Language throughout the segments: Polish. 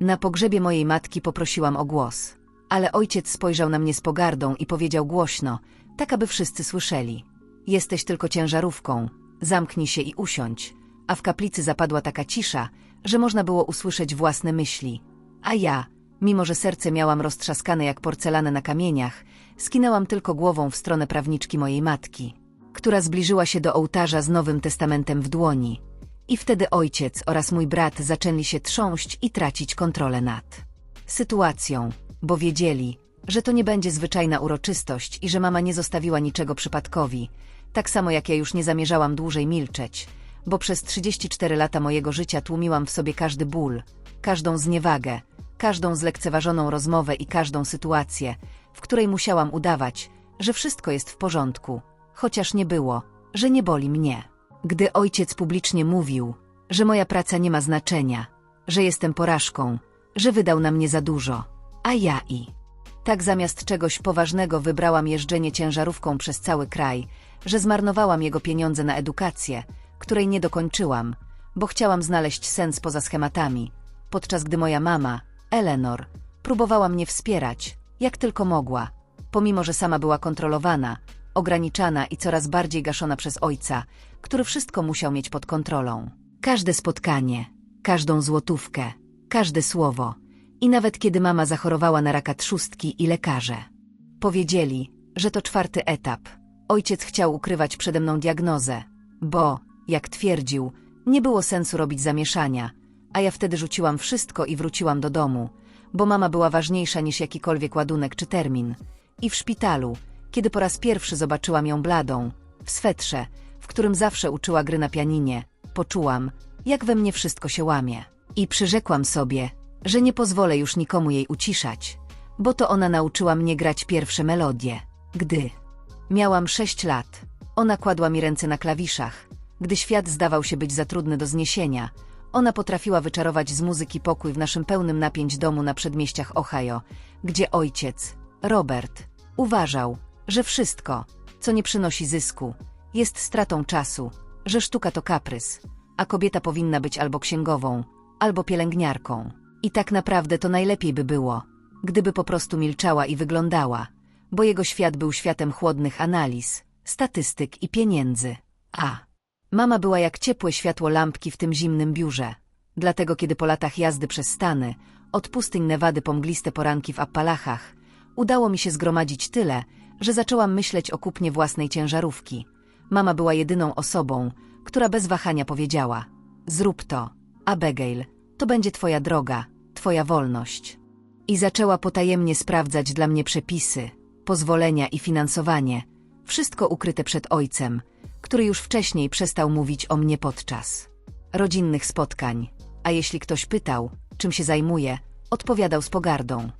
Na pogrzebie mojej matki poprosiłam o głos. Ale ojciec spojrzał na mnie z pogardą i powiedział głośno, tak aby wszyscy słyszeli. Jesteś tylko ciężarówką, zamknij się i usiądź. A w kaplicy zapadła taka cisza, że można było usłyszeć własne myśli. A ja, mimo że serce miałam roztrzaskane jak porcelanę na kamieniach, skinęłam tylko głową w stronę prawniczki mojej matki, która zbliżyła się do ołtarza z Nowym Testamentem w dłoni. I wtedy ojciec oraz mój brat zaczęli się trząść i tracić kontrolę nad sytuacją, bo wiedzieli, że to nie będzie zwyczajna uroczystość i że mama nie zostawiła niczego przypadkowi, tak samo jak ja już nie zamierzałam dłużej milczeć, bo przez 34 lata mojego życia tłumiłam w sobie każdy ból, każdą zniewagę, każdą zlekceważoną rozmowę i każdą sytuację, w której musiałam udawać, że wszystko jest w porządku, chociaż nie było, że nie boli mnie. Gdy ojciec publicznie mówił, że moja praca nie ma znaczenia, że jestem porażką, że wydał na mnie za dużo, a ja i. Tak zamiast czegoś poważnego wybrałam jeżdżenie ciężarówką przez cały kraj, że zmarnowałam jego pieniądze na edukację, której nie dokończyłam, bo chciałam znaleźć sens poza schematami, podczas gdy moja mama, Eleanor, próbowała mnie wspierać, jak tylko mogła, pomimo że sama była kontrolowana, ograniczana i coraz bardziej gaszona przez ojca, który wszystko musiał mieć pod kontrolą. Każde spotkanie, każdą złotówkę, każde słowo i nawet kiedy mama zachorowała na raka trzustki i lekarze. Powiedzieli, że to czwarty etap. Ojciec chciał ukrywać przede mną diagnozę, bo, jak twierdził, nie było sensu robić zamieszania, a ja wtedy rzuciłam wszystko i wróciłam do domu, bo mama była ważniejsza niż jakikolwiek ładunek czy termin. I w szpitalu, kiedy po raz pierwszy zobaczyłam ją bladą, w swetrze, w którym zawsze uczyła gry na pianinie, poczułam, jak we mnie wszystko się łamie. I przyrzekłam sobie, że nie pozwolę już nikomu jej uciszać, bo to ona nauczyła mnie grać pierwsze melodie. Gdy miałam sześć lat, ona kładła mi ręce na klawiszach. Gdy świat zdawał się być za trudny do zniesienia, ona potrafiła wyczarować z muzyki pokój w naszym pełnym napięć domu na przedmieściach Ohio, gdzie ojciec, Robert, uważał, że wszystko, co nie przynosi zysku, jest stratą czasu, że sztuka to kaprys, a kobieta powinna być albo księgową, albo pielęgniarką. I tak naprawdę to najlepiej by było, gdyby po prostu milczała i wyglądała, bo jego świat był światem chłodnych analiz, statystyk i pieniędzy. A mama była jak ciepłe światło lampki w tym zimnym biurze. Dlatego kiedy po latach jazdy przez Stany, od pustyń Nevady po mgliste poranki w Appalachach, udało mi się zgromadzić tyle, że zaczęłam myśleć o kupnie własnej ciężarówki. Mama była jedyną osobą, która bez wahania powiedziała: Zrób to, Abigail, to będzie twoja droga, twoja wolność. I zaczęła potajemnie sprawdzać dla mnie przepisy, pozwolenia i finansowanie, wszystko ukryte przed ojcem, który już wcześniej przestał mówić o mnie podczas rodzinnych spotkań. A jeśli ktoś pytał, czym się zajmuje, odpowiadał z pogardą.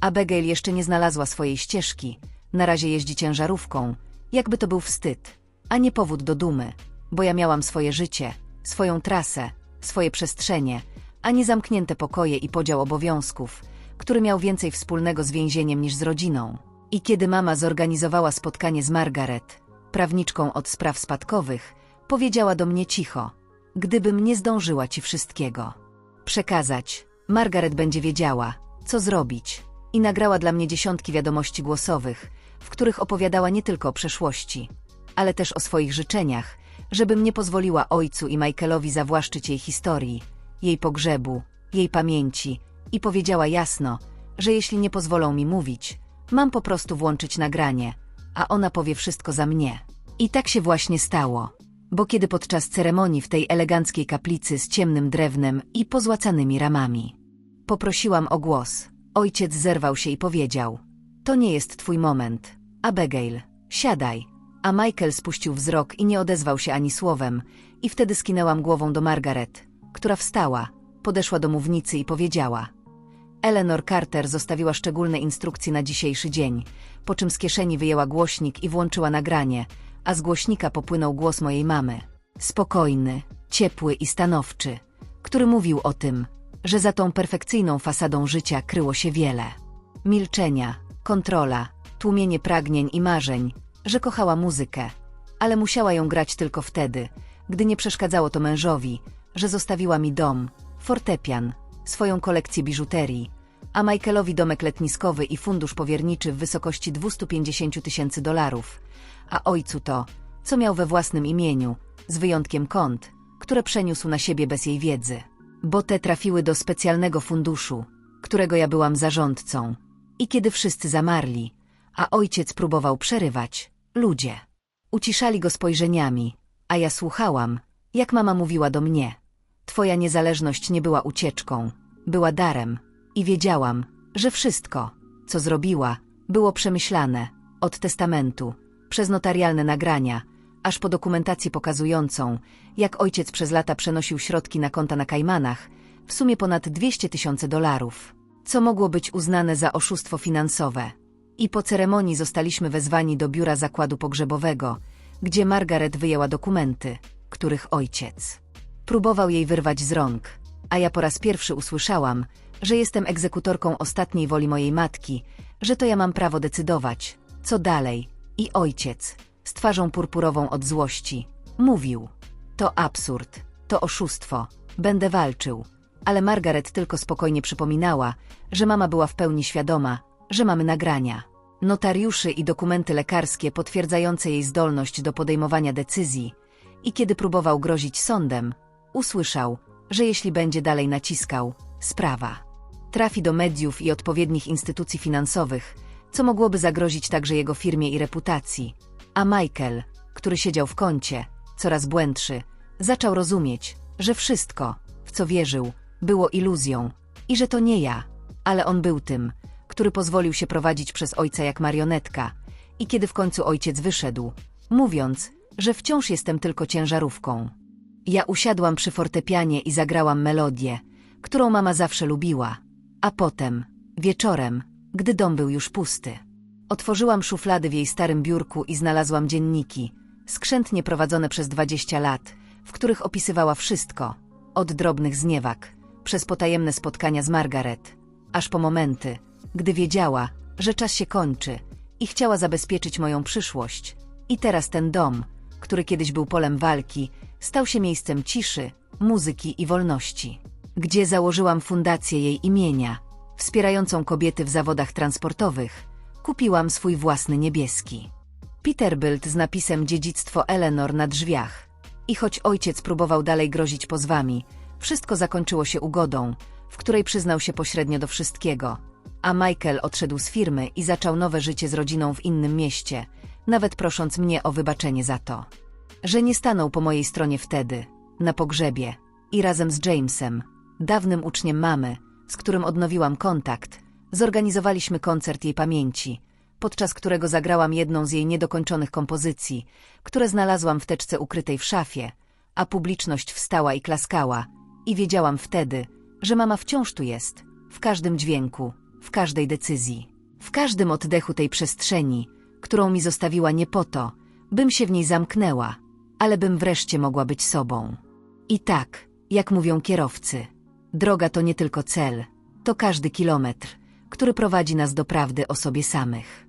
Abigail jeszcze nie znalazła swojej ścieżki, na razie jeździ ciężarówką, jakby to był wstyd, a nie powód do dumy, bo ja miałam swoje życie, swoją trasę, swoje przestrzenie, a nie zamknięte pokoje i podział obowiązków, który miał więcej wspólnego z więzieniem niż z rodziną. I kiedy mama zorganizowała spotkanie z Margaret, prawniczką od spraw spadkowych, powiedziała do mnie cicho, gdybym nie zdążyła ci wszystkiego przekazać, Margaret będzie wiedziała, co zrobić. I nagrała dla mnie dziesiątki wiadomości głosowych, w których opowiadała nie tylko o przeszłości, ale też o swoich życzeniach, żebym nie pozwoliła ojcu i Michaelowi zawłaszczyć jej historii, jej pogrzebu, jej pamięci i powiedziała jasno, że jeśli nie pozwolą mi mówić, mam po prostu włączyć nagranie, a ona powie wszystko za mnie. I tak się właśnie stało, bo kiedy podczas ceremonii w tej eleganckiej kaplicy z ciemnym drewnem i pozłacanymi ramami poprosiłam o głos, ojciec zerwał się i powiedział: To nie jest twój moment, Abigail, siadaj. A Michael spuścił wzrok i nie odezwał się ani słowem, i wtedy skinęłam głową do Margaret, która wstała, podeszła do mównicy i powiedziała: Eleanor Carter zostawiła szczególne instrukcje na dzisiejszy dzień, po czym z kieszeni wyjęła głośnik i włączyła nagranie, a z głośnika popłynął głos mojej mamy. Spokojny, ciepły i stanowczy, który mówił o tym, że za tą perfekcyjną fasadą życia kryło się wiele. Milczenia, kontrola, tłumienie pragnień i marzeń, że kochała muzykę, ale musiała ją grać tylko wtedy, gdy nie przeszkadzało to mężowi, że zostawiła mi dom, fortepian, swoją kolekcję biżuterii, a Michaelowi domek letniskowy i fundusz powierniczy w wysokości 250 tysięcy dolarów, a ojcu to, co miał we własnym imieniu, z wyjątkiem kont, które przeniósł na siebie bez jej wiedzy, bo te trafiły do specjalnego funduszu, którego ja byłam zarządcą. I kiedy wszyscy zamarli, a ojciec próbował przerywać, ludzie uciszali go spojrzeniami, a ja słuchałam, jak mama mówiła do mnie. Twoja niezależność nie była ucieczką, była darem i wiedziałam, że wszystko, co zrobiła, było przemyślane, od testamentu, przez notarialne nagrania, aż po dokumentację pokazującą, jak ojciec przez lata przenosił środki na konta na Kajmanach, w sumie ponad 200 tysięcy dolarów, co mogło być uznane za oszustwo finansowe. I po ceremonii zostaliśmy wezwani do biura zakładu pogrzebowego, gdzie Margaret wyjęła dokumenty, których ojciec próbował jej wyrwać z rąk, a ja po raz pierwszy usłyszałam, że jestem egzekutorką ostatniej woli mojej matki, że to ja mam prawo decydować, co dalej. I ojciec, z twarzą purpurową od złości, mówił: To absurd, to oszustwo, będę walczył. Ale Margaret tylko spokojnie przypominała, że mama była w pełni świadoma, że mamy nagrania, notariuszy i dokumenty lekarskie potwierdzające jej zdolność do podejmowania decyzji. I kiedy próbował grozić sądem, usłyszał, że jeśli będzie dalej naciskał, sprawa trafi do mediów i odpowiednich instytucji finansowych, co mogłoby zagrozić także jego firmie i reputacji. A Michael, który siedział w kącie, coraz błędszy, zaczął rozumieć, że wszystko, w co wierzył, było iluzją i że to nie ja, ale on był tym, który pozwolił się prowadzić przez ojca jak marionetka i kiedy w końcu ojciec wyszedł, mówiąc, że wciąż jestem tylko ciężarówką. Ja usiadłam przy fortepianie i zagrałam melodię, którą mama zawsze lubiła, a potem, wieczorem, gdy dom był już pusty, otworzyłam szuflady w jej starym biurku i znalazłam dzienniki, skrzętnie prowadzone przez dwadzieścia lat, w których opisywała wszystko, od drobnych zniewak, przez potajemne spotkania z Margaret, aż po momenty, gdy wiedziała, że czas się kończy i chciała zabezpieczyć moją przyszłość. I teraz ten dom, który kiedyś był polem walki, stał się miejscem ciszy, muzyki i wolności, gdzie założyłam fundację jej imienia, wspierającą kobiety w zawodach transportowych, kupiłam swój własny niebieski. Peterbilt z napisem Dziedzictwo Eleanor na drzwiach. I choć ojciec próbował dalej grozić pozwami, wszystko zakończyło się ugodą, w której przyznał się pośrednio do wszystkiego. A Michael odszedł z firmy i zaczął nowe życie z rodziną w innym mieście, nawet prosząc mnie o wybaczenie za to, że nie stanął po mojej stronie wtedy, na pogrzebie, i razem z Jamesem, dawnym uczniem mamy, z którym odnowiłam kontakt, zorganizowaliśmy koncert jej pamięci, podczas którego zagrałam jedną z jej niedokończonych kompozycji, które znalazłam w teczce ukrytej w szafie, a publiczność wstała i klaskała, i wiedziałam wtedy, że mama wciąż tu jest, w każdym dźwięku, w każdej decyzji, w każdym oddechu tej przestrzeni, którą mi zostawiła nie po to, bym się w niej zamknęła, ale bym wreszcie mogła być sobą. I tak, jak mówią kierowcy, droga to nie tylko cel, to każdy kilometr, który prowadzi nas do prawdy o sobie samych.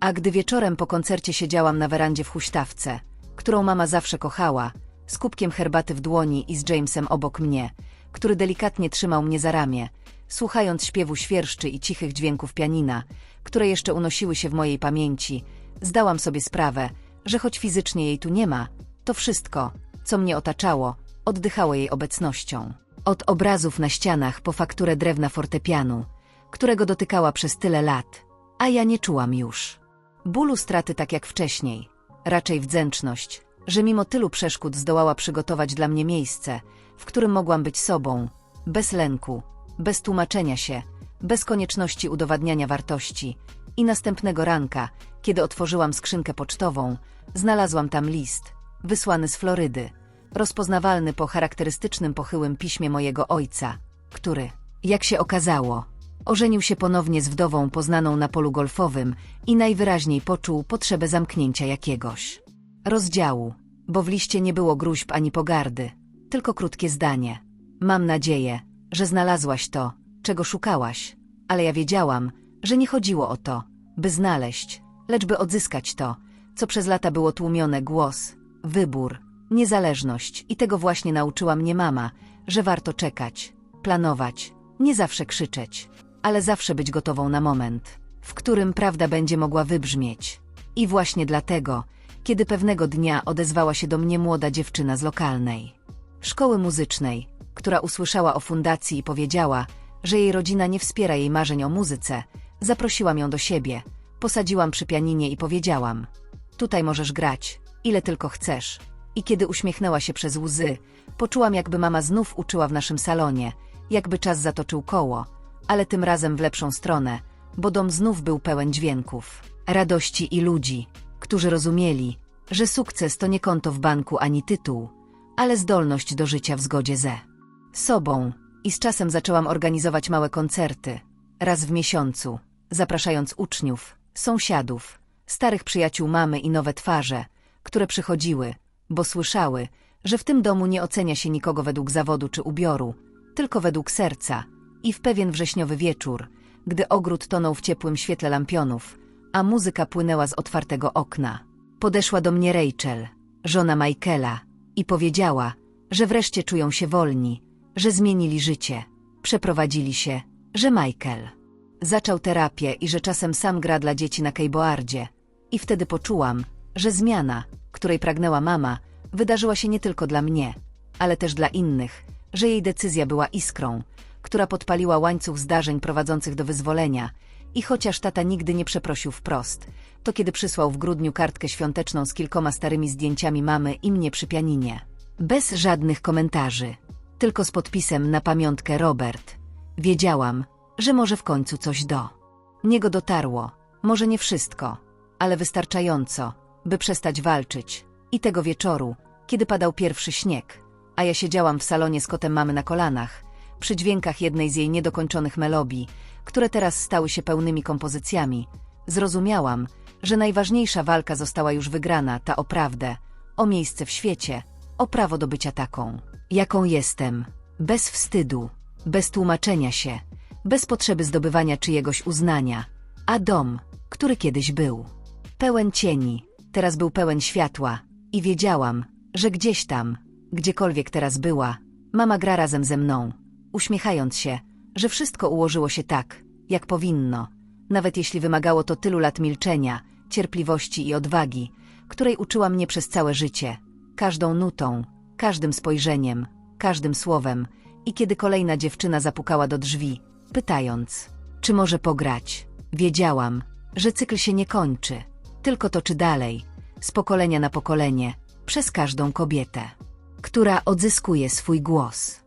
A gdy wieczorem po koncercie siedziałam na werandzie w huśtawce, którą mama zawsze kochała, z kubkiem herbaty w dłoni i z Jamesem obok mnie, który delikatnie trzymał mnie za ramię, słuchając śpiewu świerszczy i cichych dźwięków pianina, które jeszcze unosiły się w mojej pamięci, zdałam sobie sprawę, że choć fizycznie jej tu nie ma, to wszystko, co mnie otaczało, oddychało jej obecnością. Od obrazów na ścianach po fakturę drewna fortepianu, którego dotykała przez tyle lat, a ja nie czułam już. Bólu straty tak jak wcześniej, raczej wdzięczność, że mimo tylu przeszkód zdołała przygotować dla mnie miejsce, w którym mogłam być sobą, bez lęku, bez tłumaczenia się, bez konieczności udowadniania wartości. I następnego ranka, kiedy otworzyłam skrzynkę pocztową, znalazłam tam list, wysłany z Florydy, rozpoznawalny po charakterystycznym pochyłym piśmie mojego ojca, który, jak się okazało, ożenił się ponownie z wdową poznaną na polu golfowym i najwyraźniej poczuł potrzebę zamknięcia jakiegoś rozdziału, bo w liście nie było gruźb ani pogardy, tylko krótkie zdanie. Mam nadzieję, że znalazłaś to, czego szukałaś, ale ja wiedziałam, że nie chodziło o to, by znaleźć, lecz by odzyskać to, co przez lata było tłumione głos, wybór, niezależność i tego właśnie nauczyła mnie mama, że warto czekać, planować, Nie zawsze krzyczeć, ale zawsze być gotową na moment, w którym prawda będzie mogła wybrzmieć. I właśnie dlatego, kiedy pewnego dnia odezwała się do mnie młoda dziewczyna z lokalnej szkoły muzycznej, która usłyszała o fundacji i powiedziała, że jej rodzina nie wspiera jej marzeń o muzyce, zaprosiłam ją do siebie, posadziłam przy pianinie i powiedziałam: Tutaj możesz grać, ile tylko chcesz. I kiedy uśmiechnęła się przez łzy, poczułam, jakby mama znów uczyła w naszym salonie, jakby czas zatoczył koło, ale tym razem w lepszą stronę, bo dom znów był pełen dźwięków, radości i ludzi, którzy rozumieli, że sukces to nie konto w banku ani tytuł, ale zdolność do życia w zgodzie ze sobą. I z czasem zaczęłam organizować małe koncerty, raz w miesiącu, zapraszając uczniów, sąsiadów, starych przyjaciół mamy i nowe twarze, które przychodziły, bo słyszały, że w tym domu nie ocenia się nikogo według zawodu czy ubioru, tylko według serca. I w pewien wrześniowy wieczór, gdy ogród tonął w ciepłym świetle lampionów, a muzyka płynęła z otwartego okna, podeszła do mnie Rachel, żona Michaela, i powiedziała, że wreszcie czują się wolni, że zmienili życie, przeprowadzili się, że Michael zaczął terapię i że czasem sam gra dla dzieci na keyboardzie. I wtedy poczułam, że zmiana, której pragnęła mama, wydarzyła się nie tylko dla mnie, ale też dla innych, że jej decyzja była iskrą, która podpaliła łańcuch zdarzeń prowadzących do wyzwolenia i chociaż tata nigdy nie przeprosił wprost, to kiedy przysłał w grudniu kartkę świąteczną z kilkoma starymi zdjęciami mamy i mnie przy pianinie. Bez żadnych komentarzy, tylko z podpisem na pamiątkę Robert. Wiedziałam, że może w końcu coś do niego dotarło. Może nie wszystko, ale wystarczająco, by przestać walczyć. I tego wieczoru, kiedy padał pierwszy śnieg, a ja siedziałam w salonie z kotem mamy na kolanach, przy dźwiękach jednej z jej niedokończonych melodii, które teraz stały się pełnymi kompozycjami, zrozumiałam, że najważniejsza walka została już wygrana, ta o prawdę, o miejsce w świecie, o prawo do bycia taką, jaką jestem, bez wstydu, bez tłumaczenia się, bez potrzeby zdobywania czyjegoś uznania, a dom, który kiedyś był, pełen cieni, teraz był pełen światła i wiedziałam, że gdzieś tam, gdziekolwiek teraz była, mama gra razem ze mną, uśmiechając się, że wszystko ułożyło się tak, jak powinno, nawet jeśli wymagało to tylu lat milczenia, cierpliwości i odwagi, której uczyła mnie przez całe życie, każdą nutą, każdym spojrzeniem, każdym słowem i kiedy kolejna dziewczyna zapukała do drzwi, pytając, czy może pograć, wiedziałam, że cykl się nie kończy, tylko toczy dalej, z pokolenia na pokolenie, przez każdą kobietę, która odzyskuje swój głos.